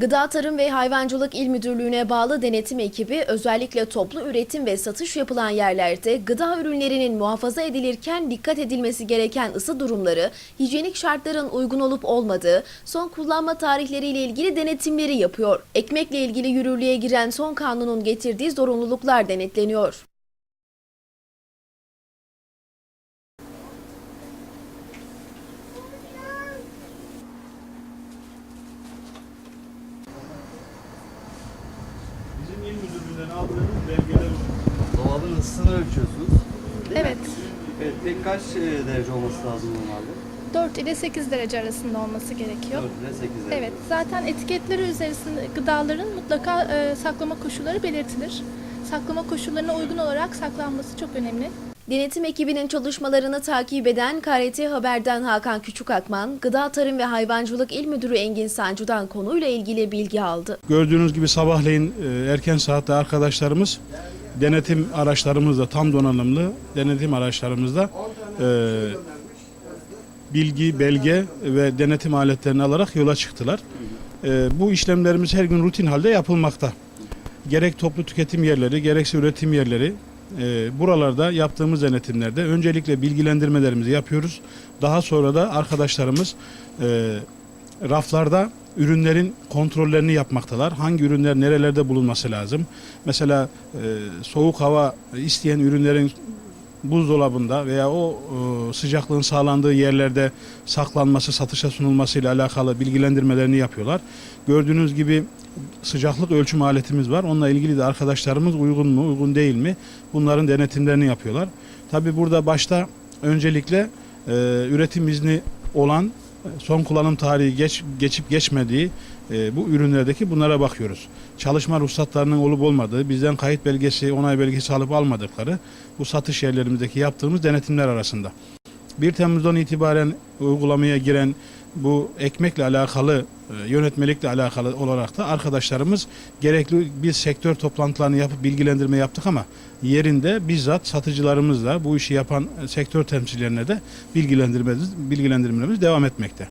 Gıda Tarım ve Hayvancılık İl Müdürlüğü'ne bağlı denetim ekibi özellikle toplu üretim ve satış yapılan yerlerde gıda ürünlerinin muhafaza edilirken dikkat edilmesi gereken ısı durumları, hijyenik şartların uygun olup olmadığı, son kullanma tarihleriyle ilgili denetimleri yapıyor. Ekmekle ilgili yürürlüğe giren son kanunun getirdiği zorunluluklar denetleniyor. İl müdürlüğünden aldığımız belgeler Dolabın ısısını ölçüyorsunuz. Evet. Evet, peki kaç e, derece olması lazım normalde? 4 ile 8 derece arasında olması gerekiyor. 4 ile 8 derece. Evet, zaten etiketleri üzerinde gıdaların mutlaka e, saklama koşulları belirtilir. Saklama koşullarına uygun olarak saklanması çok önemli. Denetim ekibinin çalışmalarını takip eden KRT Haber'den Hakan Küçükakman, Gıda Tarım ve Hayvancılık İl Müdürü Engin Sancı'dan konuyla ilgili bilgi aldı. Gördüğünüz gibi sabahleyin e, erken saatte arkadaşlarımız denetim araçlarımızla tam donanımlı denetim araçlarımızla e, bilgi, belge ve denetim aletlerini alarak yola çıktılar. E, bu işlemlerimiz her gün rutin halde yapılmakta. Gerek toplu tüketim yerleri, gerekse üretim yerleri e, buralarda yaptığımız denetimlerde öncelikle bilgilendirmelerimizi yapıyoruz. Daha sonra da arkadaşlarımız e, raflarda ürünlerin kontrollerini yapmaktalar. Hangi ürünler nerelerde bulunması lazım? Mesela e, soğuk hava isteyen ürünlerin buzdolabında veya o e, sıcaklığın sağlandığı yerlerde saklanması, satışa sunulması ile alakalı bilgilendirmelerini yapıyorlar. Gördüğünüz gibi sıcaklık ölçüm aletimiz var. Onunla ilgili de arkadaşlarımız uygun mu, uygun değil mi? Bunların denetimlerini yapıyorlar. Tabi burada başta öncelikle e, üretim izni olan son kullanım tarihi geç, geçip geçmediği e, bu ürünlerdeki bunlara bakıyoruz. Çalışma ruhsatlarının olup olmadığı, bizden kayıt belgesi, onay belgesi alıp almadıkları bu satış yerlerimizdeki yaptığımız denetimler arasında. 1 Temmuz'dan itibaren uygulamaya giren bu ekmekle alakalı, e, yönetmelikle alakalı olarak da arkadaşlarımız gerekli biz sektör toplantılarını yapıp bilgilendirme yaptık ama yerinde bizzat satıcılarımızla bu işi yapan sektör temsilcilerine de bilgilendirmemiz, bilgilendirmemiz devam etmekte.